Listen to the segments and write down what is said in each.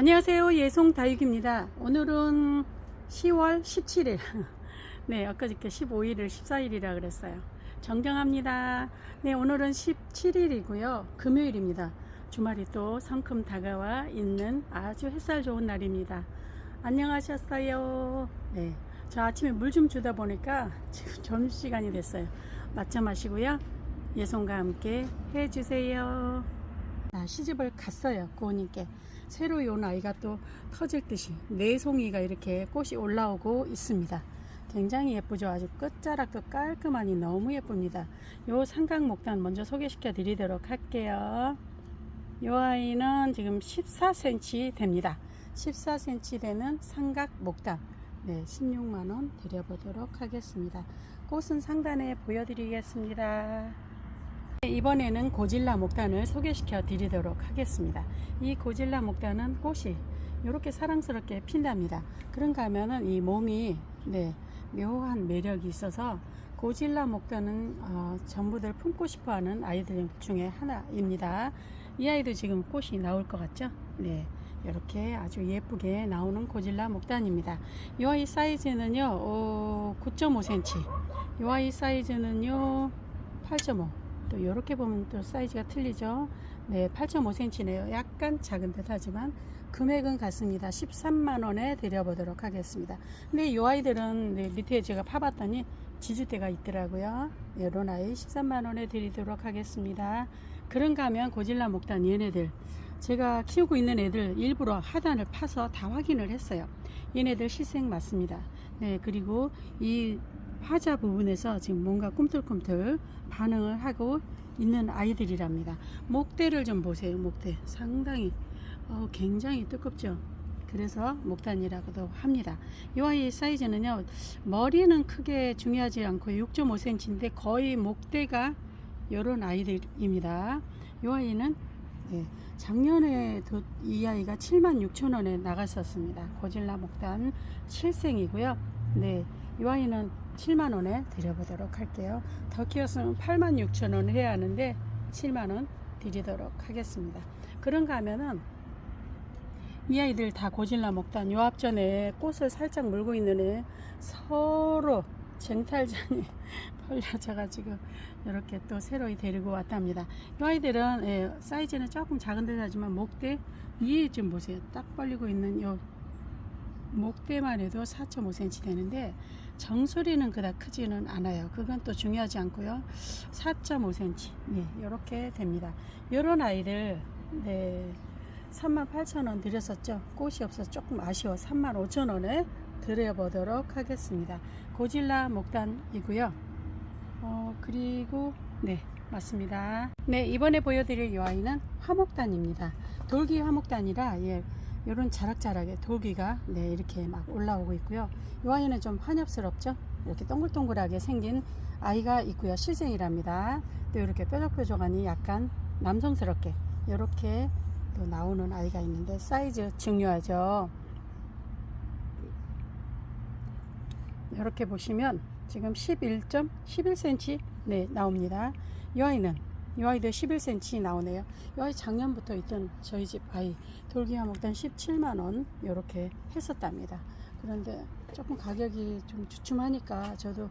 안녕하세요. 예송 다육입니다. 오늘은 10월 17일. 네, 엊그저께 15일을 14일이라 그랬어요. 정정합니다. 네, 오늘은 17일이고요. 금요일입니다. 주말이 또 성큼 다가와 있는 아주 햇살 좋은 날입니다. 안녕하셨어요. 네. 저 아침에 물 좀 주다 보니까 지금 점심시간이 됐어요. 맞춰 마시고요. 예송과 함께 해주세요. 아, 시집을 갔어요. 고은님께. 새로 온 아이가 또 터질 듯이 네 송이가 이렇게 꽃이 올라오고 있습니다. 굉장히 예쁘죠. 아주 끝자락도 깔끔하니 너무 예쁩니다. 요 삼각 목단 먼저 소개시켜 드리도록 할게요. 요 아이는 지금 14cm 됩니다. 14cm 되는 삼각 목단. 네, 16만원 드려보도록 하겠습니다. 꽃은 상단에 보여드리겠습니다. 네, 이번에는 고질라 목단을 소개시켜 드리도록 하겠습니다. 이 고질라 목단은 꽃이 이렇게 사랑스럽게 핀답니다. 그런가 하면은 이 몸이 네, 묘한 매력이 있어서 고질라 목단은 어, 전부들 품고 싶어 하는 아이들 중에 하나입니다. 이 아이도 지금 꽃이 나올 것 같죠? 네. 이렇게 아주 예쁘게 나오는 고질라 목단입니다. 이 아이 사이즈는요, 어, 9.5cm. 이 아이 사이즈는요, 8.5. 또 이렇게 보면 또 사이즈가 틀리죠. 네, 8.5cm네요. 약간 작은 듯 하지만 금액은 같습니다. 13만 원에 드려보도록 하겠습니다. 근데 이 아이들은 네, 밑에 제가 파봤더니 지주대가 있더라고요. 이런 아이 13만 원에 드리도록 하겠습니다. 그런가 하면 고질라 목단 얘네들 제가 키우고 있는 애들 일부러 하단을 파서 다 확인을 했어요. 얘네들 실생 맞습니다. 네, 그리고 이 화자 부분에서 지금 뭔가 꿈틀꿈틀 반응을 하고 있는 아이들이랍니다. 목대를 좀 보세요. 목대 상당히 어, 굉장히 두껍죠. 그래서 목단이라고도 합니다. 이 아이 사이즈는요. 머리는 크게 중요하지 않고 6.5cm인데 거의 목대가 이런 아이들입니다. 이 아이는 네, 작년에 도- 이 아이가 7만 6천 원에 나갔었습니다. 고질라 목단 실생이고요. 네, 이 아이는 7만 원에 드려보도록 할게요. 더 키웠으면 8만 6천 원 해야 하는데 7만 원 드리도록 하겠습니다. 그런가 하면은 이 아이들 다 고질라 목단 요 앞전에 꽃을 살짝 물고 있는 애 서로 쟁탈전이 벌려져가지고 이렇게 또 새로이 데리고 왔답니다. 이 아이들은 예, 사이즈는 조금 작은 듯하지만 목대 위에 좀 보세요. 딱 벌리고 있는 요 목대만 해도 4.5cm 되는데 정수리는 그닥 크지는 않아요. 그건 또 중요하지 않고요. 4.5cm 네, 이렇게 됩니다. 이런 아이들 네 38,000원 드렸었죠. 꽃이 없어서 조금 아쉬워 35,000원에 드려보도록 하겠습니다. 고질라 목단이고요. 어, 그리고 네 맞습니다. 네 이번에 보여드릴 이 아이는 화목단입니다. 돌기 화목단이라 예, 이런 자락자락에 돌기가 네 이렇게 막 올라오고 있고요. 이 아이는 좀 환엽스럽죠. 이렇게 동글동글하게 생긴 아이가 있고요. 실생이랍니다. 또 이렇게 뾰족뾰족하니 약간 남성스럽게 이렇게 또 나오는 아이가 있는데 사이즈 중요하죠. 이렇게 보시면 지금 11.11cm 네 나옵니다. 이 아이는 이 아이도 11cm 나오네요. 이 아이 작년부터 있던 저희 집 아이 돌기와 목단 17만원 이렇게 했었답니다. 그런데 조금 가격이 좀 주춤하니까 저도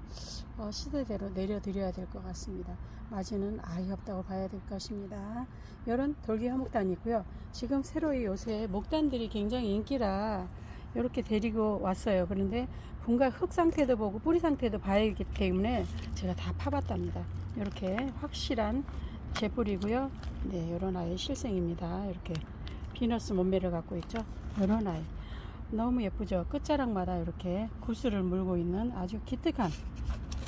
어, 시대대로 내려드려야 될 것 같습니다. 맞이는 아예 없다고 봐야 될 것입니다. 이런 돌기 화목단이 있고요. 지금 새로이 요새 목단들이 굉장히 인기라 이렇게 데리고 왔어요. 그런데 분가 흙 상태도 보고 뿌리 상태도 봐야 하기 때문에 제가 다 파봤답니다. 이렇게 확실한 제뿌리고요. 네, 이런 아이 실생입니다. 이렇게 비너스 몸매를 갖고 있죠. 이런 아이. 너무 예쁘죠. 끝자락마다 이렇게 구슬을 물고 있는 아주 기특한,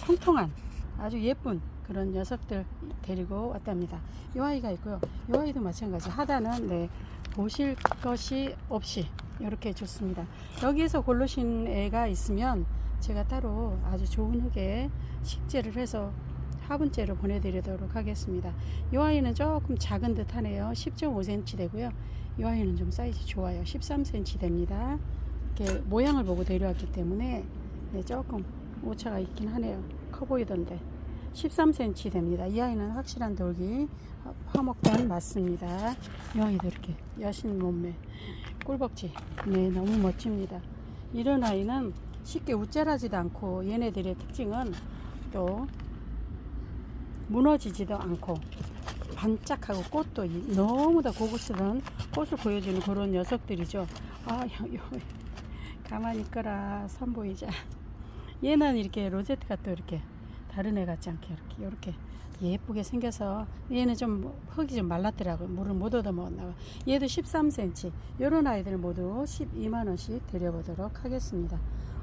통통한, 아주 예쁜 그런 녀석들 데리고 왔답니다. 이 아이가 있고요. 이 아이도 마찬가지. 하단은 네, 보실 것이 없이 이렇게 좋습니다. 여기에서 고르신 애가 있으면 제가 따로 아주 좋은 흙에 식재를 해서 화분째로 보내드리도록 하겠습니다. 이 아이는 조금 작은 듯 하네요. 10.5cm 되고요. 이 아이는 좀 사이즈 좋아요. 13cm 됩니다. 이렇게 모양을 보고 데려왔기 때문에 네, 조금 오차가 있긴 하네요. 커 보이던데. 13cm 됩니다. 이 아이는 확실한 돌기 화목단 맞습니다. 이 아이도 이렇게 여신 몸매 꿀벅지 네 너무 멋집니다. 이런 아이는 쉽게 우짜라지도 않고 얘네들의 특징은 또 무너지지도 않고 반짝하고 꽃도 이- 너무나 고급스러운 꽃을 보여주는 그런 녀석들이죠. 아, 요, 요, 가만히 있거라 선보이자. 얘는 이렇게 로제트가 또 이렇게 다른 애 같지 않게 이렇게 이렇게 예쁘게 생겨서 얘는 좀 흙이 좀 말랐더라고요. 물을 못 얻어 먹었나 봐. 얘도 13cm. 이런 아이들 모두 12만 원씩 드려보도록 하겠습니다.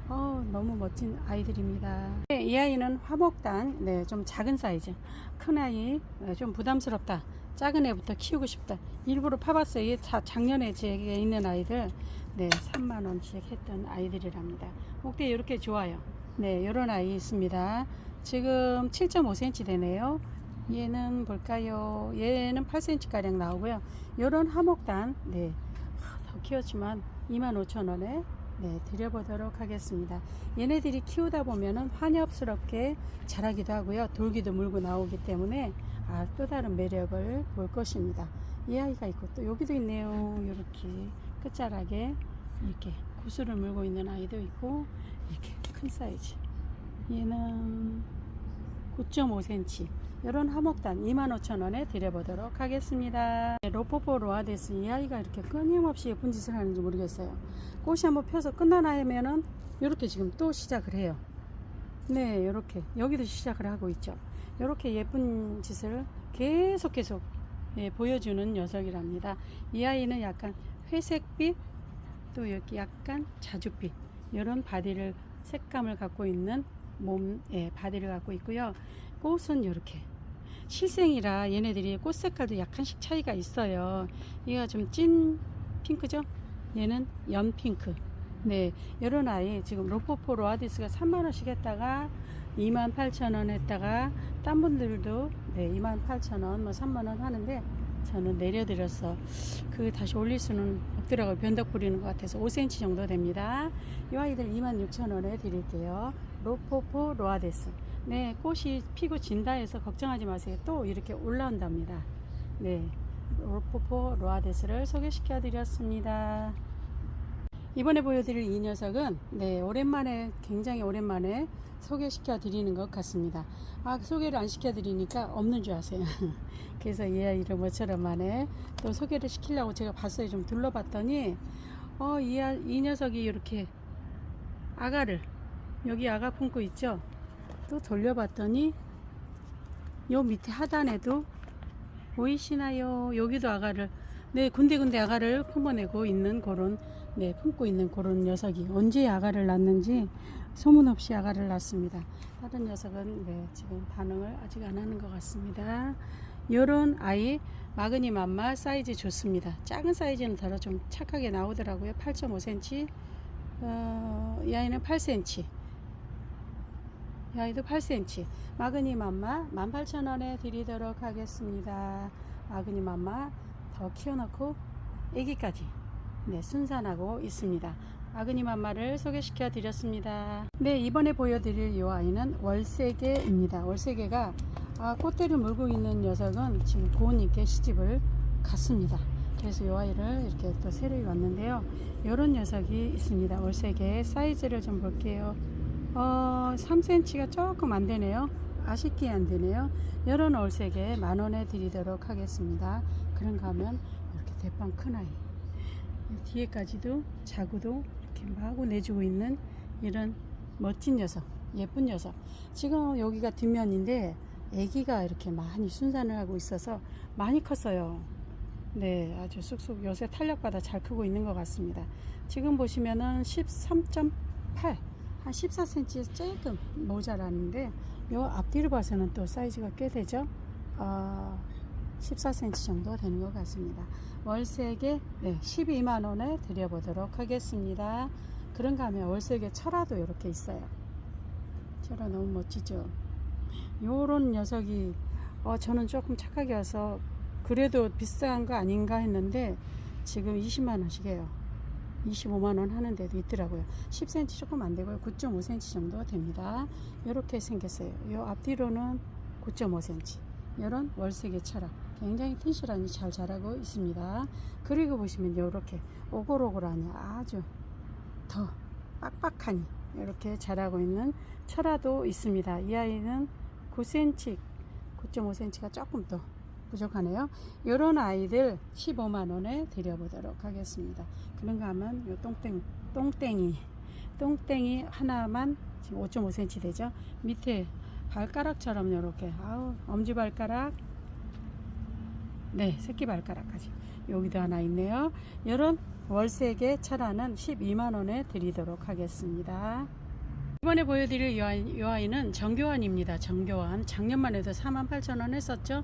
어, 너무 멋진 아이들입니다. 네, 이 아이는 화목단, 네, 좀 작은 사이즈. 큰 아이, 네, 좀 부담스럽다. 작은 애부터 키우고 싶다. 일부러 파봤어요. 이 자- 작년에 제게 있는 아이들, 네, 3만 원씩 했던 아이들이랍니다. 목대 이렇게 좋아요. 네, 이런 아이 있습니다. 지금 7.5cm 되네요. 얘는 볼까요? 얘는 8cm 가량 나오고요. 이런 화목단, 네, 하, 더 키웠지만 25,000원에 네, 드려보도록 하겠습니다. 얘네들이 키우다 보면은 환엽스럽게 자라기도 하고요. 돌기도 물고 나오기 때문에 아, 또 다른 매력을 볼 것입니다. 이 아이가 있고 또 여기도 있네요. 이렇게 끝자락에 이렇게 구슬을 물고 있는 아이도 있고 이렇게 큰 사이즈. 얘는 9.5cm. 이런 화목단 25,000원에 드려보도록 하겠습니다. 네, 로포포 로아데스 이 아이가 이렇게 끊임없이 예쁜 짓을 하는지 모르겠어요. 꽃이 한번 펴서 끝나나 하면은 이렇게 지금 또 시작을 해요. 네, 이렇게 여기도 시작을 하고 있죠. 이렇게 예쁜 짓을 계속 계속 예, 보여주는 녀석이랍니다. 이 아이는 약간 회색빛 또 여기 약간 자줏빛 이런 바디를 색감을 갖고 있는 몸 예, 바디를 갖고 있고요. 꽃은 이렇게 실생이라 얘네들이 꽃 색깔도 약간씩 차이가 있어요. 얘가 좀 찐 핑크죠? 얘는 연 핑크. 네, 이런 아이 지금 로포포 로 아디스가 3만 원씩 했다가 2만 8천 원 했다가 딴 분들도 네, 2만 8천 원, 뭐 3만 원 하는데 저는 내려드렸어. 그 다시 올릴 수는 없더라고요. 변덕 부리는 것 같아서 5cm 정도 됩니다. 이 아이들 2만 6천 원에 드릴게요. 로포포 로아데스. 네, 꽃이 피고 진다 해서 걱정하지 마세요. 또 이렇게 올라온답니다. 네, 로포포 로아데스를 소개시켜 드렸습니다. 이번에 보여드릴 이 녀석은 네 오랜만에 굉장히 오랜만에 소개시켜 드리는 것 같습니다. 아 소개를 안 시켜 드리니까 없는 줄 아세요. 그래서 이 아이를 모처럼 만에 또 소개를 시키려고 제가 봤어요. 좀 둘러봤더니 어이 아, 이 녀석이 이렇게 아가를 여기 아가 품고 있죠. 또 돌려봤더니 요 밑에 하단에도 보이시나요? 여기도 아가를 네 군데군데 아가를 품어내고 있는 그런 네 품고 있는 그런 녀석이 언제 아가를 낳는지 소문 없이 아가를 낳습니다. 다른 녀석은 네 지금 반응을 아직 안 하는 것 같습니다. 요런 아이 마그니 맘마 사이즈 좋습니다. 작은 사이즈는 더러 좀 착하게 나오더라고요. 8.5cm 어, 이 아이는 8cm 이 아이도 8cm 마그니 맘마 18,000원에 드리도록 하겠습니다. 마그니 맘마 더 키워놓고 애기까지 네, 순산하고 있습니다. 마그니 맘마를 소개시켜 드렸습니다. 네, 이번에 보여드릴 이 아이는 월세개입니다. 월세개가 아, 꽃대를 물고 있는 녀석은 지금 고은님께 시집을 갔습니다. 그래서 이 아이를 이렇게 또 새로이 왔는데요. 이런 녀석이 있습니다. 월세개 사이즈를 좀 볼게요. 어, 3cm가 조금 안 되네요. 아쉽게 안 되네요. 이런 월세개 만 원에 드리도록 하겠습니다. 그런가 하면 이렇게 대빵 큰 아이. 뒤에까지도 자구도 이렇게 마구 내주고 있는 이런 멋진 녀석, 예쁜 녀석. 지금 여기가 뒷면인데 아기가 이렇게 많이 순산을 하고 있어서 많이 컸어요. 네, 아주 쑥쑥 요새 탄력받아 잘 크고 있는 것 같습니다. 지금 보시면은 13.8, 한 14cm 조금 모자라는데 요 앞뒤로 봐서는 또 사이즈가 꽤 되죠. 어, 14cm 정도 되는 것 같습니다. 월세계 네, 12만 원에 드려보도록 하겠습니다. 그런가 하면 월세계 철화도 이렇게 있어요. 철화 너무 멋지죠. 요런 녀석이 어, 저는 조금 착하게 와서 그래도 비싼 거 아닌가 했는데 지금 20만 원씩 해요. 25만 원 하는 데도 있더라고요. 10cm 조금 안 되고요. 9.5cm 정도 됩니다. 이렇게 생겼어요. 요 앞뒤로는 9.5cm 이런 월색의 철학 굉장히 튼실하니 잘 자라고 있습니다. 그리고 보시면 이렇게 오골오골하니 아주 더 빡빡하니 이렇게 자라고 있는 철화도 있습니다. 이 아이는 9cm, 9.5cm가 조금 더 부족하네요. 이런 아이들 15만 원에 드려보도록 하겠습니다. 그런가 하면 요 똥땡, 똥땡이, 똥땡이 하나만 지금 5.5cm 되죠. 밑에 발가락처럼 이렇게 아우 엄지 발가락, 네 새끼 발가락까지 여기도 하나 있네요. 이런 월색의 철화는 12만 원에 드리도록 하겠습니다. 이번에 보여드릴 이 아이는 정교환입니다. 정교환. 작년만 해도 48,000원 했었죠.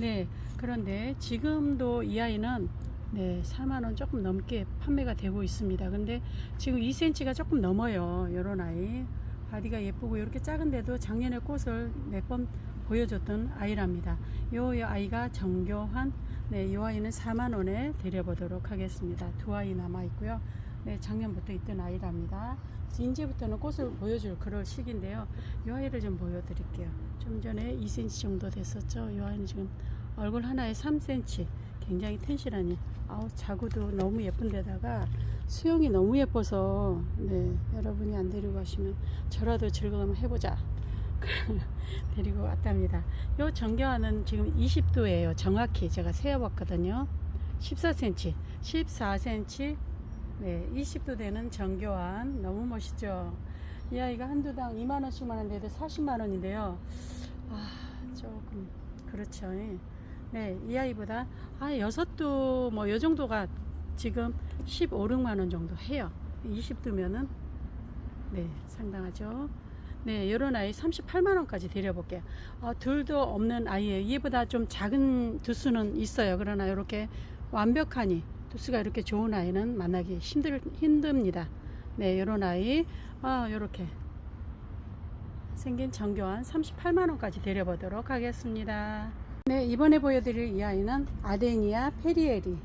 네. 그런데 지금도 이 아이는 네, 4만원 조금 넘게 판매가 되고 있습니다. 근데 지금 2cm가 조금 넘어요. 요런 아이. 바디가 예쁘고 이렇게 작은데도 작년에 꽃을 몇 번 보여줬던 아이랍니다. 요, 요 아이가 정교환. 네, 요 아이는 4만원에 드려보도록 하겠습니다. 두 아이 남아 있고요. 네, 작년부터 있던 아이랍니다. 이제부터는 꽃을 보여줄 그럴 시기인데요. 이 아이를 좀 보여드릴게요. 좀 전에 2cm 정도 됐었죠. 이 아이는 지금 얼굴 하나에 3cm. 굉장히 튼실하니 아우 자구도 너무 예쁜데다가 수영이 너무 예뻐서 네 여러분이 안 데리고 가시면 저라도 즐거움 해보자 데리고 왔답니다. 요 정교화는 지금 20도예요. 정확히 제가 세어봤거든요. 14cm, 14cm 네, 20도 되는 정교환 너무 멋있죠. 이 아이가 한두 당 2만 원씩만 하는데도 40만 원인데요. 아, 조금 그렇죠. 네, 이 아이보다 아 여섯 도 뭐 요 정도가 지금 15, 6만 원 정도 해요. 20도면은 네, 상당하죠. 네, 이런 아이 38만 원까지 드려볼게요. 어, 둘도 없는 아이예요. 얘보다 좀 작은 두수는 있어요. 그러나 이렇게 완벽하니 두수가 이렇게 좋은 아이는 만나기 힘들 힘듭니다. 네, 이런 아이 아, 이렇게 생긴 정교한 38만 원까지 드려보도록 하겠습니다. 네, 이번에 보여드릴 이 아이는 아데니아 페리에리.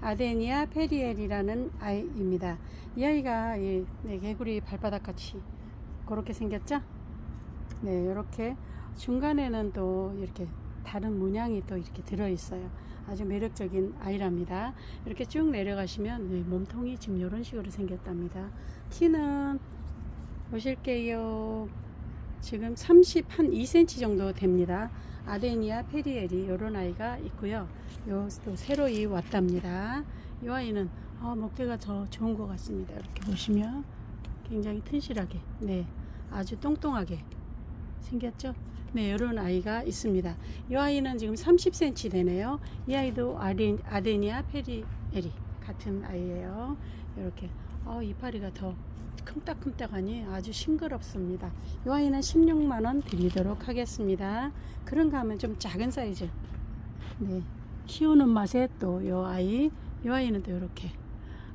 아데니아 페리에리라는 아이입니다. 이 아이가 이 네, 개구리 발바닥 같이 그렇게 생겼죠? 네, 이렇게 중간에는 또 이렇게 다른 문양이 또 이렇게 들어 있어요. 아주 매력적인 아이랍니다. 이렇게 쭉 내려가시면 네, 몸통이 지금 이런 식으로 생겼답니다. 키는 보실게요. 지금 30, 한 2cm 정도 됩니다. 아데니아 페리에리 이런 아이가 있고요. 요 또 새로 이 왔답니다. 이 아이는 어, 목대가 더 좋은 것 같습니다. 이렇게 보시면 굉장히 튼실하게, 네, 아주 똥똥하게 생겼죠? 네, 이런 아이가 있습니다. 이 아이는 지금 30cm 되네요. 이 아이도 아데, 아데니아 페리에리 같은 아이예요. 이렇게 어, 이파리가 더 큼딱큼딱하니 아주 싱그럽습니다. 이 아이는 16만 원 드리도록 하겠습니다. 그런가 하면 좀 작은 사이즈. 네. 키우는 맛에 또 이 아이, 이 아이는 또 이렇게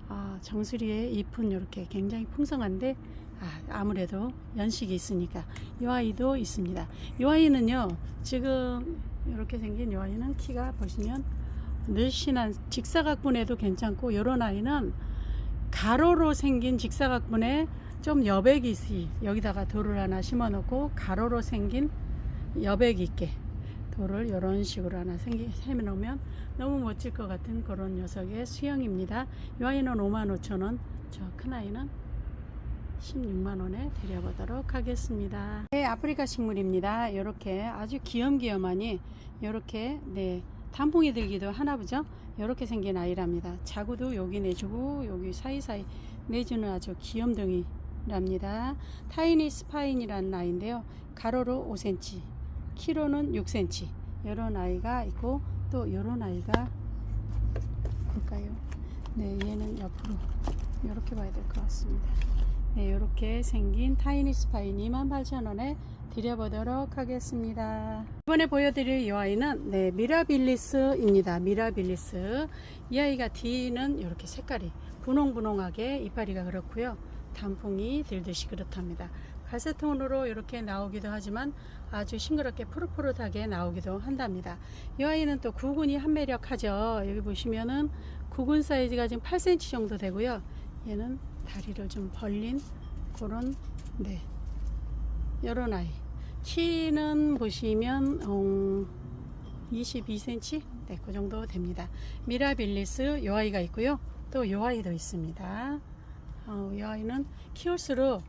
아, 정수리에 잎은 이렇게 굉장히 풍성한데 아, 아무래도 연식이 있으니까 이 아이도 있습니다. 이 아이는요 지금 이렇게 생긴 이 아이는 키가 보시면 늘씬한 직사각분에도 괜찮고 이런 아이는 가로로 생긴 직사각분에 좀 여백이 있이 여기다가 돌을 하나 심어 놓고 가로로 생긴 여백 있게 돌을 이런 식으로 하나 생기 해 놓으면 너무 멋질 것 같은 그런 녀석의 수영입니다. 이 아이는 55,000원, 저 큰 아이는 16만 원에 드려보도록 하겠습니다. 네, 아프리카 식물입니다. 이렇게 아주 귀염귀염하니 이렇게 네 단풍이 들기도 하나 보죠. 이렇게 생긴 아이랍니다. 자구도 여기 내주고 여기 사이사이 내주는 아주 귀염둥이 랍니다. 타이니 스파인이라는 아이인데요. 가로로 5cm, 키로는 6cm. 이런 아이가 있고 또 이런 아이가 볼까요? 네, 얘는 옆으로 이렇게 봐야 될 것 같습니다. 네, 이렇게 생긴 타이니 스파인 28,000원에 드려보도록 하겠습니다. 이번에 보여드릴 이 아이는 네, 미라빌리스입니다. 미라빌리스. 이 아이가 뒤는 이렇게 색깔이 분홍분홍하게 이파리가 그렇고요. 단풍이 들듯이 그렇답니다. 갈색톤으로 이렇게 나오기도 하지만 아주 싱그럽게 푸릇푸릇하게 나오기도 한답니다. 이 아이는 또 구근이 한매력하죠. 여기 보시면은 구근 사이즈가 지금 8cm 정도 되고요. 얘는 다리를 좀 벌린 그런 네 이런 아이 키는 보시면 어, 22cm 네, 그 정도 됩니다. 미라빌리스 요 아이가 있고요. 또 요 아이도 있습니다. 어, 요 아이는 키울수록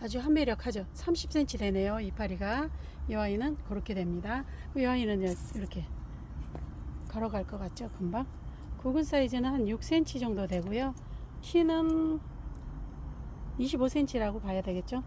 아주 한매력하죠. 30cm 되네요. 이파리가. 이 아이는 그렇게 됩니다. 이 아이는 이렇게 걸어갈 것 같죠. 금방. 굵은 사이즈는 한 6cm 정도 되고요. 키는 25cm라고 봐야 되겠죠.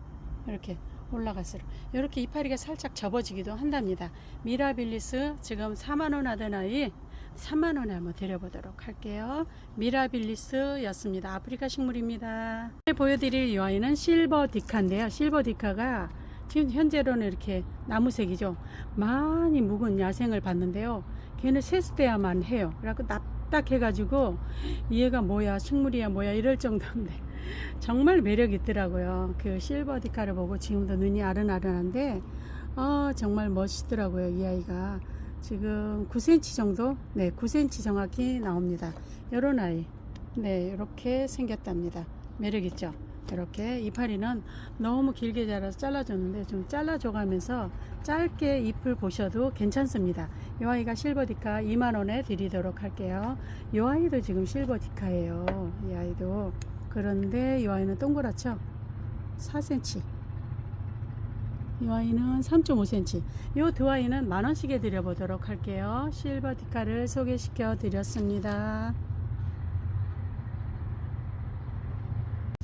이렇게 올라갈수록 이렇게 이파리가 살짝 접어지기도 한답니다. 미라빌리스 지금 4만원 하던 아이 3만원에 한번 드려보도록 할게요. 미라빌리스였습니다. 아프리카 식물입니다. 보여드릴 이 아이는 실버 디카인데요. 실버 디카가 지금 현재로는 이렇게 나무색이죠. 많이 묵은 야생을 봤는데요. 걔는 세스대야만 해요. 그래갖고 납 작해가지고 얘가 뭐야 식물이야 뭐야 이럴 정도인데 정말 매력 있더라고요. 그 실버 디카를 보고 지금도 눈이 아른아른한데 어, 정말 멋있더라고요. 이 아이가 지금 9cm 정도 네 9cm 정확히 나옵니다. 요런 아이 네 이렇게 생겼답니다. 매력 있죠. 이렇게 이파리는 너무 길게 자라서 잘라줬는데 좀 잘라줘 가면서 짧게 잎을 보셔도 괜찮습니다. 이 아이가 실버디카 2만원에 드리도록 할게요. 이 아이도 지금 실버디카예요. 이 아이도. 그런데 이 아이는 동그랗죠? 4cm. 이 아이는 3.5cm. 이 두 아이는 만원씩에 드려보도록 할게요. 실버디카를 소개시켜 드렸습니다.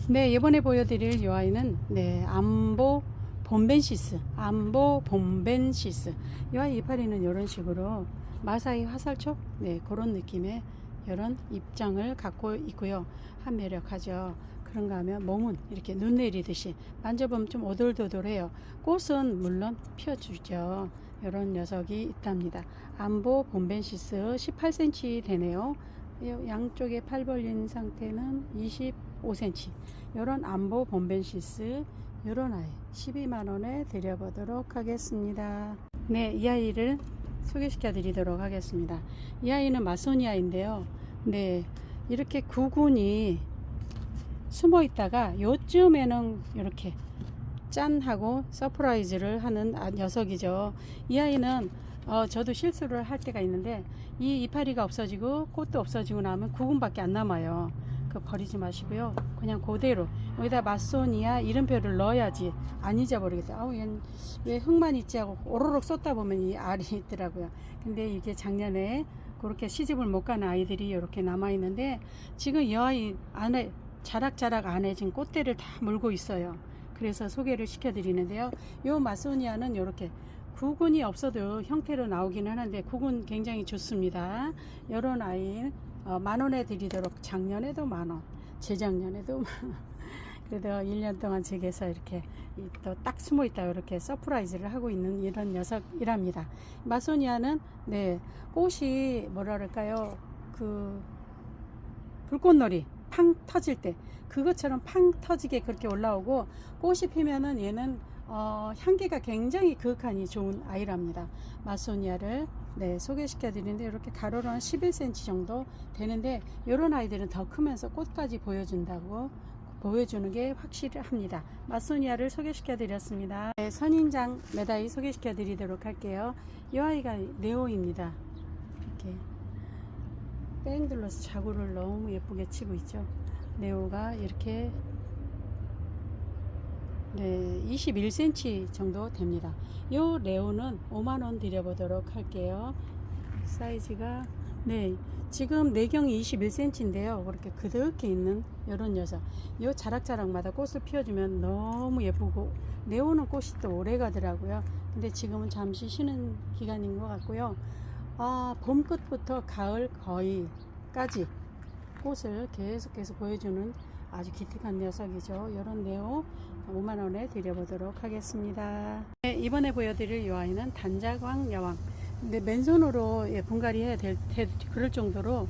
네, 이번에 보여드릴 이 아이는 네, 암보 봄벤시스, 암보 봄벤시스. 이 아이 이파리는 이런 식으로 마사이 화살촉, 네, 그런 느낌의 이런 입장을 갖고 있고요. 한 매력하죠. 그런가 하면 몸은 이렇게 눈 내리듯이 만져보면 좀 오돌도돌해요. 꽃은 물론 피워주죠. 이런 녀석이 있답니다. 암보 봄벤시스 18cm 되네요. 양쪽에 팔 벌린 상태는 25cm. 이런 암보 봄벤시스 이런 아이 12만원에 드려보도록 하겠습니다. 네, 이 아이를 소개시켜 드리도록 하겠습니다. 이 아이는 마소니아인데요. 네, 이렇게 구근이 숨어 있다가 요쯤에는 이렇게 짠 하고 서프라이즈를 하는 아- 녀석이죠. 이 아이는 어, 저도 실수를 할 때가 있는데 이 이파리가 없어지고 꽃도 없어지고 나면 구근밖에 안 남아요. 그 버리지 마시고요. 그냥 그대로 여기다 마소니아 이름표를 넣어야지 안 잊어버리겠다. 아우 얘는 왜 흙만 있지 하고 오로록 쏟다 보면 이 알이 있더라고요. 근데 이게 작년에 그렇게 시집을 못 가는 아이들이 이렇게 남아 있는데 지금 이 아이 안에 자락자락 안에 지금 꽃대를 다 물고 있어요. 그래서 소개를 시켜드리는데요. 이 마소니아는 이렇게 구근이 없어도 형태로 나오기는 하는데 구근 굉장히 좋습니다. 이런 아이 어, 만 원에 드리도록 작년에도 만 원, 재작년에도 만 원. 그래도 1년 동안 제게서 이렇게 또 딱 숨어 있다 이렇게 서프라이즈를 하고 있는 이런 녀석이랍니다. 마소니아는 네 꽃이 뭐라 그럴까요? 그 불꽃놀이 팡 터질 때 그것처럼 팡 터지게 그렇게 올라오고 꽃이 피면은 얘는 어, 향기가 굉장히 그윽하니 좋은 아이랍니다. 마소니아를 네, 소개시켜 드리는데 이렇게 가로로는 11cm 정도 되는데 이런 아이들은 더 크면서 꽃까지 보여준다고 보여주는 게 확실합니다. 마소니아를 소개시켜 드렸습니다. 네, 선인장 메다이 소개시켜 드리도록 할게요. 이 아이가 네오입니다. 이렇게 뺑 둘러서 자구를 너무 예쁘게 치고 있죠. 네오가 이렇게 네, 21cm 정도 됩니다. 이 레오는 5만원 드려보도록 할게요. 사이즈가, 네, 지금 내경이 21cm인데요. 그렇게 그득히 있는 이런 녀석. 이 자락자락마다 꽃을 피워주면 너무 예쁘고, 레오는 꽃이 또 오래 가더라고요. 근데 지금은 잠시 쉬는 기간인 것 같고요. 아, 봄 끝부터 가을 거의까지 꽃을 계속해서 보여주는 아주 기특한 녀석이죠. 이런 네오 5만원에 드려보도록 하겠습니다. 네, 이번에 보여드릴 이 아이는 단자광 여왕. 근데 맨손으로 예, 분갈이 해야 될, 될 그럴 정도로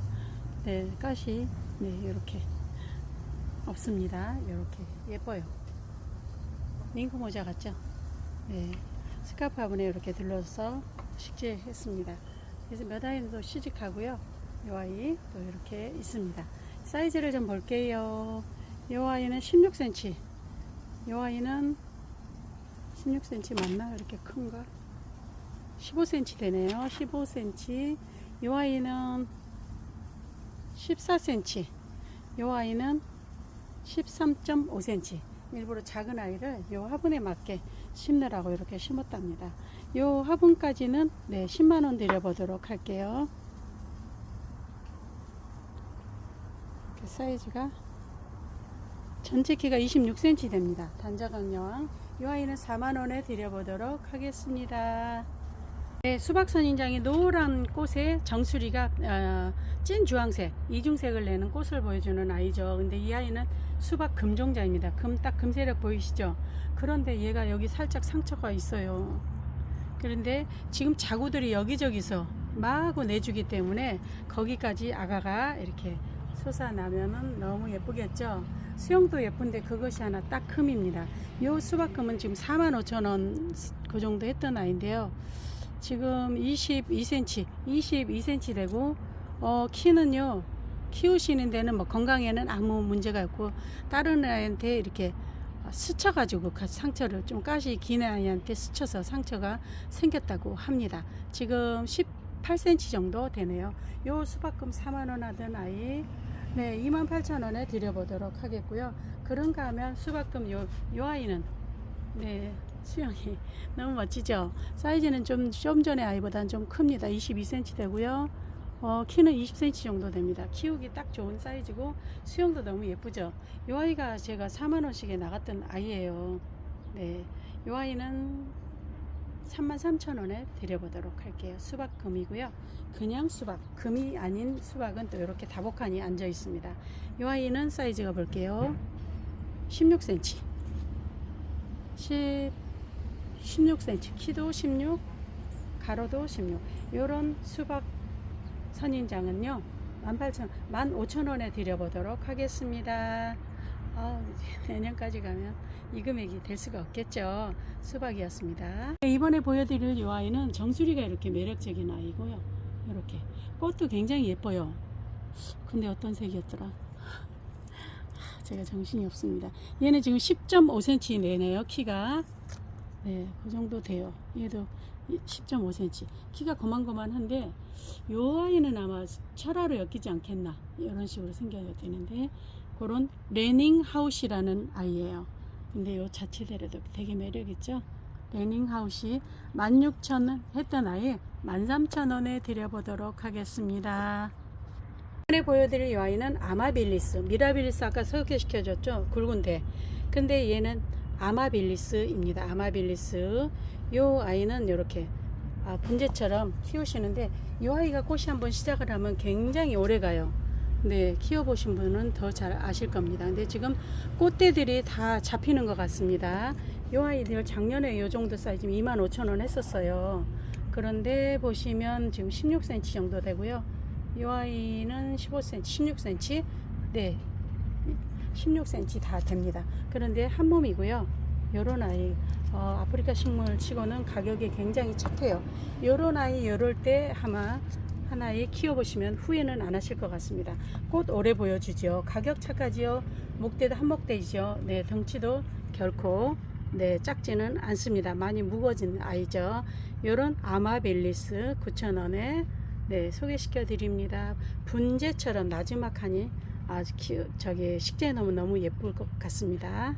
네, 가시 네, 이렇게 없습니다. 이렇게 예뻐요. 밍크 모자 같죠? 네, 스카프 화분에 이렇게 둘러서 식재했습니다. 그래서 몇 아이도 시집하고요. 이 아이 또 이렇게 있습니다. 사이즈를 좀 볼게요. 이 아이는 16cm. 이 아이는 16cm 맞나? 이렇게 큰가? 15cm 되네요. 15cm. 이 아이는 14cm. 이 아이는 13.5cm. 일부러 작은 아이를 이 화분에 맞게 심느라고 이렇게 심었답니다. 이 화분까지는 네, 10만원 드려보도록 할게요. 이렇게 사이즈가 전체 키가 26cm 됩니다. 단자강 여왕. 이 아이는 4만원에 드려보도록 하겠습니다. 네, 수박 선인장이 노란 꽃에 정수리가 어, 찐 주황색, 이중색을 내는 꽃을 보여주는 아이죠. 근데 이 아이는 수박 금종자입니다. 금 딱 금세력 보이시죠? 그런데 얘가 여기 살짝 상처가 있어요. 그런데 지금 자구들이 여기저기서 마구 내주기 때문에 거기까지 아가가 이렇게 솟아나면은 너무 예쁘겠죠? 수영도 예쁜데 그것이 하나 딱 흠입니다. 요 수박금은 지금 45,000원 그 정도 했던 아이인데요. 지금 22cm, 22cm 되고 어, 키는요 키우시는 데는 뭐 건강에는 아무 문제가 없고 다른 아이한테 이렇게 스쳐가지고 그 상처를 좀 가시 긴 아이한테 스쳐서 상처가 생겼다고 합니다. 지금 18cm 정도 되네요. 요 수박금 4만원 하던 아이 네 28,000원에 드려보도록 하겠고요. 그런가 하면 수박금 요, 요 아이는 네 수영이 너무 멋지죠. 사이즈는 좀, 좀 전에 아이보다는 좀 큽니다. 22cm 되고요. 어, 키는 20cm 정도 됩니다. 키우기 딱 좋은 사이즈고 수영도 너무 예쁘죠. 이 아이가 제가 4만원씩에 나갔던 아이예요. 네, 이 아이는 33,000원에 드려보도록 할게요. 수박금이고요. 그냥 수박, 금이 아닌 수박은 또 이렇게 다복하니 앉아 있습니다. 이 아이는 사이즈가 볼게요. 16cm. 10, 16cm. 키도 16, 가로도 16. 요런 수박 선인장은요. 18,000, 15,000원에 드려보도록 하겠습니다. 아, 내년까지 가면 이 금액이 될 수가 없겠죠. 수박이었습니다. 이번에 보여드릴 이 아이는 정수리가 이렇게 매력적인 아이고요. 이렇게 꽃도 굉장히 예뻐요. 근데 어떤 색이었더라? 제가 정신이 없습니다. 얘는 지금 10.5cm 내네요. 키가 네, 그 정도 돼요. 얘도 10.5cm. 키가 거만거만한데 요 아이는 아마 철화로 엮이지 않겠나 이런 식으로 생겨야 되는데 그런 레닝 하우시라는 아이예요. 근데 요 자체대로도 되게 매력 있죠. 레닝 하우시 16,000원 했던 아이 13,000원에 드려보도록 하겠습니다. 이번에 보여드릴 이 아이는 아마빌리스 미라빌리스 아까 소개시켜줬죠 굵은데 근데 얘는 아마빌리스입니다 아마빌리스 요 아이는 이렇게 아, 분재처럼 키우시는데 이 아이가 꽃이 한번 시작을 하면 굉장히 오래 가요 네 키워보신 분은 더 잘 아실 겁니다 근데 지금 꽃대들이 다 잡히는 것 같습니다 이 아이들 작년에 이 정도 사이즈 25,000원 했었어요 그런데 보시면 지금 16cm 정도 되고요 이 아이는 15cm, 16cm, 네, 16cm 다 됩니다. 그런데 한 몸이고요. 요런 아이, 어, 아프리카 식물 치고는 가격이 굉장히 착해요. 요런 아이 요럴 때 아마 하나에 키워보시면 후회는 안 하실 것 같습니다. 꽃 오래 보여주죠. 가격 차까지요. 목대도 한목대이죠. 네, 덩치도 결코 네, 작지는 않습니다. 많이 무거워진 아이죠. 요런 아마벨리스 9,000원에 네, 소개시켜 드립니다. 분재처럼 나지막하니 아주 키, 저기 식재해 놓으면 너무 예쁠 것 같습니다.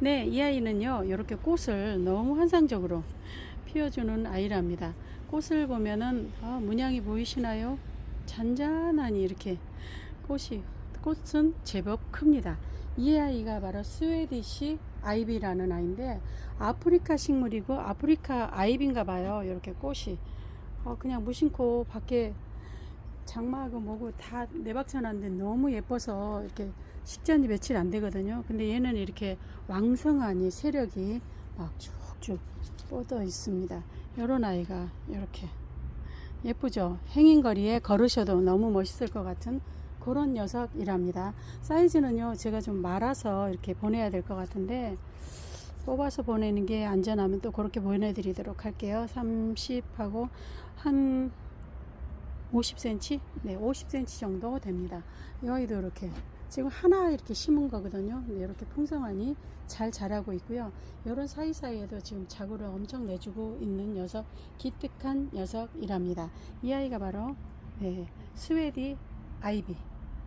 네, 이 아이는요, 이렇게 꽃을 너무 환상적으로 피워주는 아이랍니다. 꽃을 보면은 아, 문양이 보이시나요? 잔잔하니 이렇게 꽃이 꽃은 제법 큽니다. 이 아이가 바로 스웨디시 아이비라는 아이인데 아프리카 식물이고 아프리카 아이비인가 봐요. 이렇게 꽃이 어, 그냥 무심코 밖에 장마하고 뭐고 다 내박쳐놨는데 너무 예뻐서 이렇게 식전이 며칠 안 되거든요. 근데 얘는 이렇게 왕성하니 세력이 막 쭉쭉 뻗어 있습니다. 요런 아이가 이렇게 예쁘죠? 행인거리에 걸으셔도 너무 멋있을 것 같은 그런 녀석이랍니다. 사이즈는요, 제가 좀 말아서 이렇게 보내야 될 것 같은데, 뽑아서 보내는 게 안전하면 또 그렇게 보내드리도록 할게요. 30하고 한 50cm? 네, 50cm 정도 됩니다. 이 아이도 이렇게 지금 하나 이렇게 심은 거거든요. 근데 이렇게 풍성하니 잘 자라고 있고요. 이런 사이사이에도 지금 자구를 엄청 내주고 있는 녀석, 기특한 녀석이랍니다. 이 아이가 바로 네, 스웨디 아이비,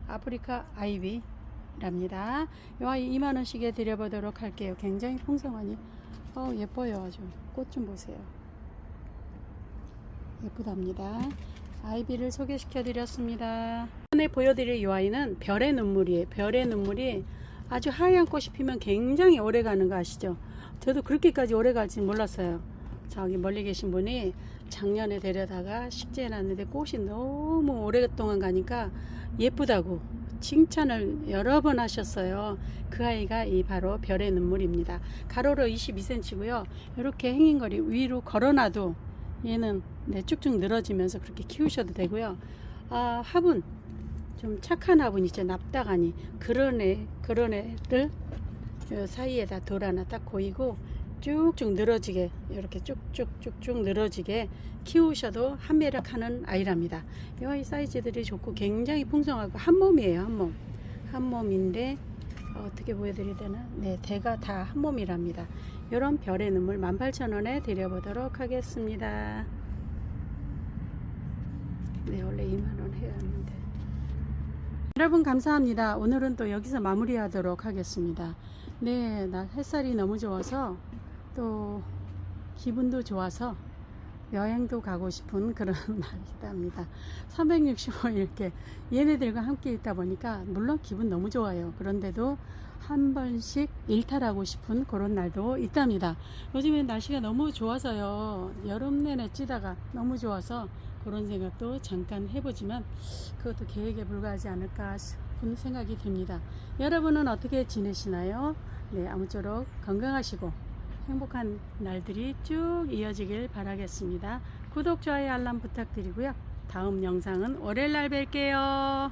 아프리카 아이비랍니다. 이 아이 2만 원씩에 드려보도록 할게요. 굉장히 풍성하니 어, 예뻐요 아주. 꽃 좀 보세요. 예쁘답니다. 아이비를 소개시켜 드렸습니다. 오늘 보여드릴 이 아이는 별의 눈물이에요. 별의 눈물이 아주 하얀 꽃이 피면 굉장히 오래 가는 거 아시죠? 저도 그렇게까지 오래 갈지 몰랐어요. 저기 멀리 계신 분이 작년에 데려다가 식재해놨는데 꽃이 너무 오랫동안 가니까 예쁘다고 칭찬을 여러 번 하셨어요. 그 아이가 이 바로 별의 눈물입니다. 가로로 22cm고요. 이렇게 행인거리 위로 걸어놔도 얘는 네, 쭉쭉 늘어지면서 그렇게 키우셔도 되고요. 아, 화분 좀 착한 화분 있죠 납작하니 그런 애 그런 애를 요 사이에다 돌 하나 딱 고이고 쭉쭉 늘어지게 이렇게 쭉쭉쭉쭉 늘어지게 키우셔도 한매력하는 아이랍니다. 이 사이즈들이 좋고 굉장히 풍성하고 한 몸이에요 한 몸. 한 몸인데 어, 어떻게 보여드려야 되나? 네, 대가 다 한 몸이랍니다. 이런 별의 눈물 18,000원에 드려보도록 하겠습니다. 네, 원래 2만원 해야 하는데. 여러분 감사합니다. 오늘은 또 여기서 마무리하도록 하겠습니다. 네, 나 햇살이 너무 좋아서 또 기분도 좋아서 여행도 가고 싶은 그런 날이답니다. 365일 이렇게 얘네들과 함께 있다 보니까 물론 기분 너무 좋아요. 그런데도 한 번씩 일탈하고 싶은 그런 날도 있답니다. 요즘에 날씨가 너무 좋아서요. 여름 내내 찌다가 너무 좋아서 그런 생각도 잠깐 해보지만 그것도 계획에 불과하지 않을까 싶은 생각이 듭니다. 여러분은 어떻게 지내시나요? 네, 아무쪼록 건강하시고 행복한 날들이 쭉 이어지길 바라겠습니다. 구독, 좋아요, 알람 부탁드리고요. 다음 영상은 월요일 날 뵐게요.